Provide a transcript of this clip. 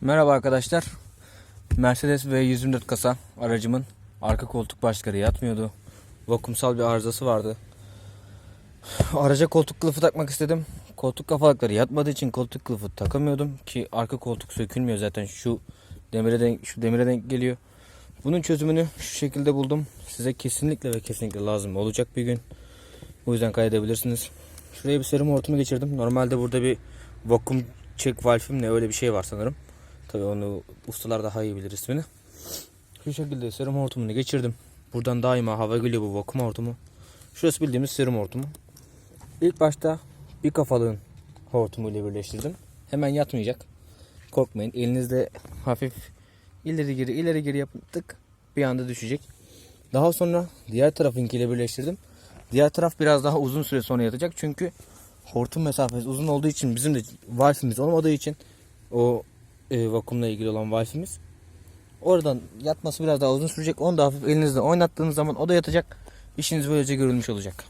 Merhaba arkadaşlar. Mercedes V124 kasa aracımın arka koltuk başları yatmıyordu. Vakumsal bir arızası vardı. Araca koltuk kılıfı takmak istedim. Koltuk kafalıkları yatmadığı için koltuk kılıfı takamıyordum ki arka koltuk sökülmüyor zaten şu demire denk, şu demire denk geliyor. Bunun çözümünü şu şekilde buldum. Size kesinlikle ve kesinlikle lazım olacak bir gün. O yüzden kaydedebilirsiniz. Şuraya bir serum hortumu geçirdim. Normalde burada bir vakum check valve'im ne öyle bir şey var sanırım. Tabii onu ustalar daha iyi bilir ismini. Şu şekilde serum hortumunu geçirdim. Buradan daima hava geliyor bu vakum hortumu. Şurası bildiğimiz serum hortumu. İlk başta bir kafalığın hortumu ile birleştirdim. Hemen yatmayacak. Korkmayın. Elinizde hafif ileri geri ileri geri yaptık. Bir anda düşecek. Daha sonra diğer tarafınkiyle birleştirdim. Diğer taraf biraz daha uzun süre sonra yatacak. Çünkü hortum mesafesi uzun olduğu için bizim de valfimiz olmadığı için o e, vakumla ilgili olan valfimiz oradan yatması biraz daha uzun sürecek. Onu da hafif elinizle oynattığınız zaman o da yatacak. İşiniz böylece görülmüş olacak.